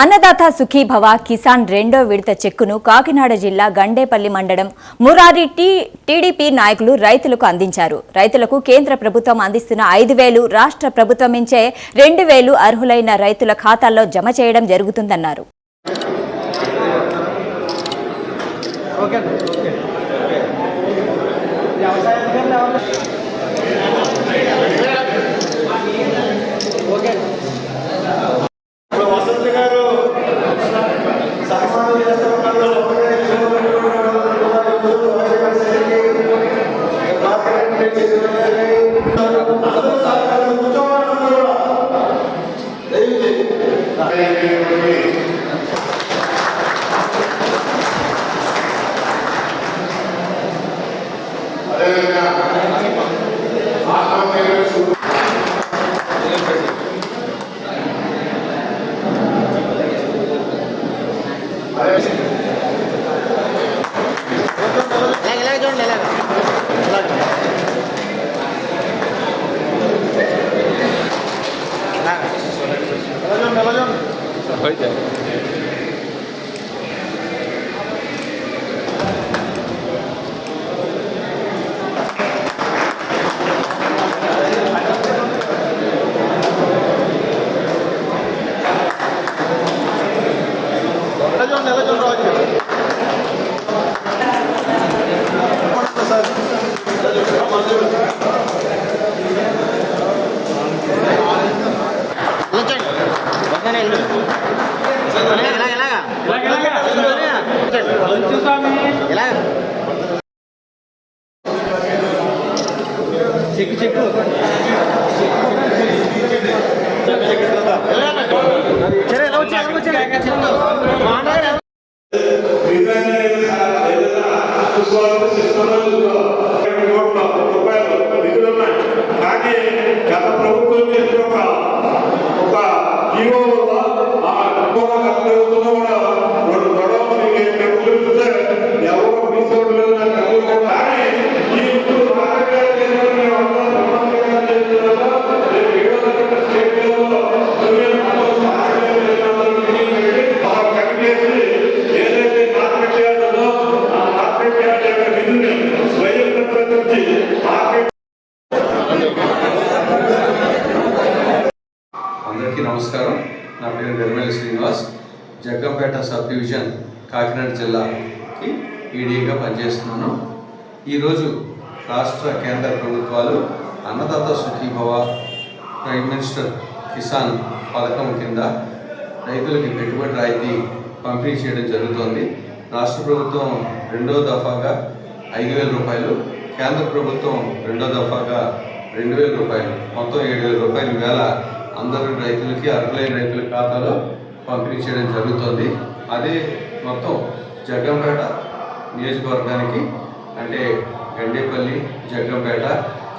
అన్నదాత సుఖీభవ కిసాన్ రెండో విడత చెక్కును కాకినాడ జిల్లా గండేపల్లి మండలం మురారి టీ టీడీపీ నాయకులు రైతులకు అందించారు. రైతులకు కేంద్ర ప్రభుత్వం అందిస్తున్న ఐదు వేలు రాష్ట్ర ప్రభుత్వం ఇచ్చే రెండు వేలు అర్హులైన రైతుల ఖాతాల్లో జమ చేయడం జరుగుతుందన్నారు. ఇప్పుడు ఇలాగ చెక్కు చెక్కు సరే ఎలా వచ్చా అందరికీ నమస్కారం. నా పేరు నిర్మల్ శ్రీనివాస్. జగ్గంపేట సబ్ డివిజన్ కాకినాడ జిల్లాకి ఈడీగా పనిచేస్తున్నాను. ఈరోజు రాష్ట్ర కేంద్ర ప్రభుత్వాలు అన్నదాత సుఖీభవ ప్రైమ్ మినిస్టర్ కిసాన్ పథకం కింద రైతులకి పెట్టుబడి రాయితీ పంపిణీ చేయడం జరుగుతోంది. రాష్ట్ర ప్రభుత్వం రెండో దఫాగా ఐదు వేల రూపాయలు కేంద్ర ప్రభుత్వం రెండో దఫాగా రెండు వేల రూపాయలు మొత్తం ఏడు వేల రూపాయలు వేల అందరు రైతులకి అర్హులైన రైతుల ఖాతాలో పంపిణీ చేయడం జరుగుతుంది. అదే మొత్తం జగ్గంపేట నియోజకవర్గానికి అంటే గండేపల్లి జగ్గంపేట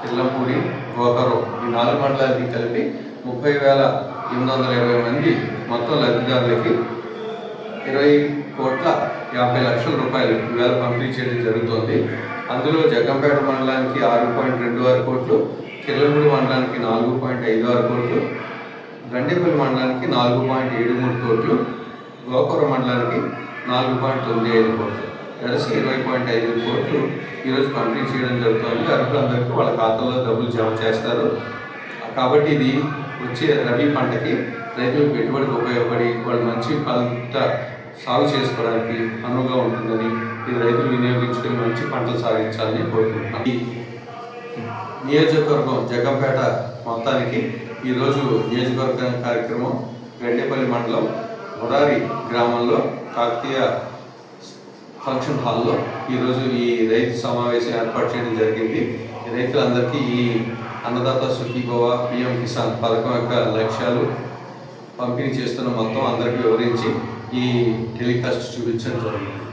చిల్లంపూడి గోకరం ఈ నాలుగు మండలాలకి కలిపి ముప్పై వేల ఎనిమిది వందల ఇరవై మంది మొత్తం లబ్ధిదారులకి ఇరవై కోట్ల యాభై లక్షల రూపాయలు ఈవేళ పంపిణీ చేయడం జరుగుతోంది. అందులో జగ్గంపేట మండలానికి ఆరు పాయింట్ రెండు ఆరు కోట్లు కిర్లంపూడి మండలానికి నాలుగు పాయింట్ ఐదు ఆరు కోట్లు గండేపల్లి మండలానికి నాలుగు పాయింట్ ఏడు మూడు కోట్లు గోపురం మండలానికి నాలుగు పాయింట్ తొమ్మిది ఐదు కోట్లు. కలిసి ఇరవై పాయింట్ ఐదు కోట్లు ఈరోజు పంపిణీ చేయడం జరుగుతుంది. అర్హులందరికీ వాళ్ళ ఖాతాలో డబ్బులు జమ చేస్తారు. కాబట్టి ఇది వచ్చే రబీ పంటకి రైతులు పెట్టుబడికి ఉపయోగపడి వాళ్ళు మంచి పంట సాగు చేసుకోవడానికి అనువుగా ఉంటుందని ఇది రైతులు వినియోగించుకుని మంచి పంటలు సాగించాలని కోరుకుంటున్నాను ఈ నియోజకవర్గం జగంపేట మొత్తానికి ఈరోజు నియోజకవర్గ కార్యక్రమం గండేపల్లి మండలం మురారి గ్రామంలో కాకతీయ ఫంక్షన్ హాల్లో ఈరోజు ఈ రైతు సమావేశం ఏర్పాటు చేయడం జరిగింది. రైతులందరికీ ఈ అన్నదాత సుఖీభవ పిఎం కిసాన్ పథకం యొక్క లక్ష్యాలు పంపిణీ చేస్తున్న మొత్తం అందరికీ వివరించి ఈ టెలికాస్ట్ చూపించడం జరిగింది.